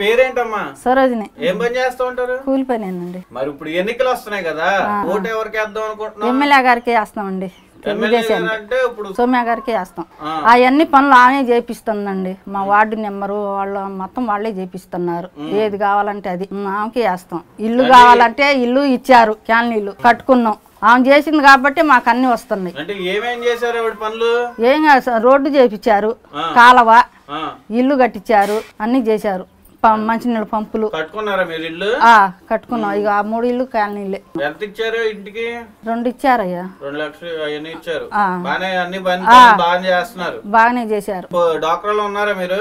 పేరేంటమ్మా? సరోజిని. ఏం పని చేస్తూ ఉంటారు? కూలి పనేనండి మరి ఇప్పుడు ఎన్నికలు వస్తున్నాయి కదా ఓటు ఎవరికి వేద్దాం అనుకుంటున్నాం ఎమ్మెల్యే గారికి వేస్తామండి సౌమ్య గారికి వేస్తాం. అవన్నీ పనులు ఆమె చేపిస్తుందండి. మా వార్డు నెంబరు వాళ్ళ మొత్తం వాళ్ళే చేపిస్తున్నారు. ఏది కావాలంటే అది. ఆమెకి వేస్తాం. ఇల్లు కావాలంటే ఇల్లు ఇచ్చారు క్యాలనీలు కట్టుకున్నాం. ఆమె చేసింది కాబట్టి మాకు అన్ని వస్తున్నాయి. ఏం రోడ్డు చేపించారు. కాలవ ఇల్లు కట్టించారు అన్ని చేశారు. మంచినీళ్ళ పంపులు. కట్టుకున్నారా మీరు ఇల్లు? కట్టుకున్నాం. ఇక ఆ మూడు ఇల్లు క్యాలనీలే ఎంత ఇచ్చారు ఇంటికి? రెండు ఇచ్చారయ్యా. రెండు లక్షలు అవన్నీ ఇచ్చారు. బానే అన్ని బాగానే చేస్తున్నారు. బాగానే చేశారు. డాక్టర్లు ఉన్నారా మీరు?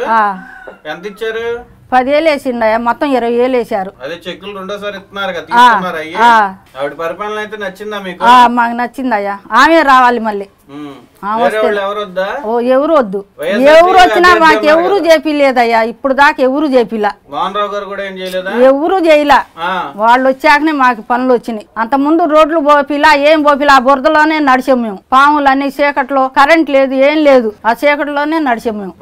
ఎంత ఇచ్చారు? పదివేలు వేసిండయ్యా. మొత్తం ఇరవై వేలు వేశారు. అదే చెక్కులు రెండోసారి ఇస్తున్నారు కదా తీసుకున్నారు. ఆవిడ పరిపాలన అయితే నచ్చిందా మీకు? మాకు నచ్చిందయ్యా. ఆమె రావాలి మళ్ళీ. ఎవరు వద్దా ఎవరు వద్దు. వైఎస్ఆర్సీపీ ఎవరు వచ్చినా మాకు ఎవరు చేపిలేదయ్యా. ఇప్పుడు దాకా ఎవరు చేపిలా? ఎవరు చేయలా? వాళ్ళు వచ్చాకనే మాకు పనులు వచ్చినాయి. అంత ముందు రోడ్లు పోపిలా ఏం పోపిలా ఆ బురదలోనే నడిచాం మేము. పాములు అన్ని చీకట్లో కరెంట్ లేదు ఏం లేదు. ఆ చీకట్లోనే నడిచాం మేము.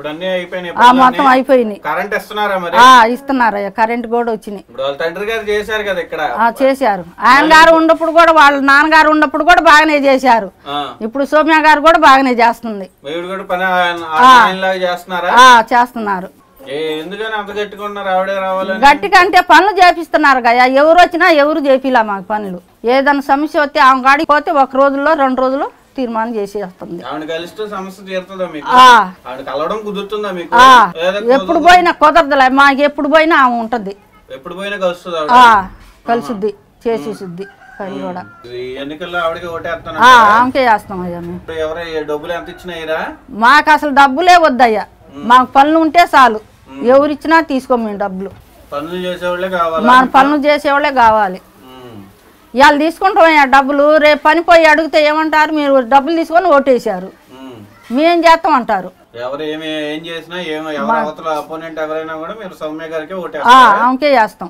ఆ మొత్తం. అయిపోయినాయి. ఇస్తున్నారయ్యా. కరెంట్ కూడా వచ్చినాయి. చేశారు ఆయన గారు ఉన్నప్పుడు కూడా వాళ్ళ నాన్నగారు ఉన్నప్పుడు కూడా బాగానే చేశారు. ఇప్పుడు సౌమ్య గారు కూడా బాగానే చేస్తుంది. చేస్తున్నారా? గట్టిగా అంటే పనులు చేపిస్తున్నారు కదా ఎవరు వచ్చినా ఎవరు చేపిలా మాకు పనులు. ఏదైనా సమస్య వస్తే ఆమె కాడికి పోతే ఒక రోజుల్లో రెండు రోజుల్లో తీర్మానం చేసేస్తుంది. ఎప్పుడు పోయినా కుదరదులే మాకు ఎప్పుడు పోయినా ఆమె ఉంటుంది. ఎప్పుడు పోయినా కలుస్తుంది ఆవిడ? ఆ కలుసుద్ది చేసేసుద్ది. కూడా. ఆమెకే చేస్తాం అయ్యా మేము. మాకు అసలు డబ్బులే వద్దయ్యా. మాకు పనులు ఉంటే చాలు. ఎవరిచ్చినా తీసుకోం మేము డబ్బులు. మన పనులు చేసేవాళ్ళే కావాలి. ఇవాళ తీసుకుంటామయ్యా డబ్బులు. రేపు పని పోయి అడిగితే ఏమంటారు? మీరు డబ్బులు తీసుకొని ఓటేశారు. మేం చేస్తాం అంటారు ఎవరు ఏమి ఏం చేసినా ఏమి ఎవరు అవతల అపోనెంట్ ఎవరైనా కూడా మీరు సౌమ్య గారికి ఆ, ఓటేస్తారు ఆమెకే చేస్తాం.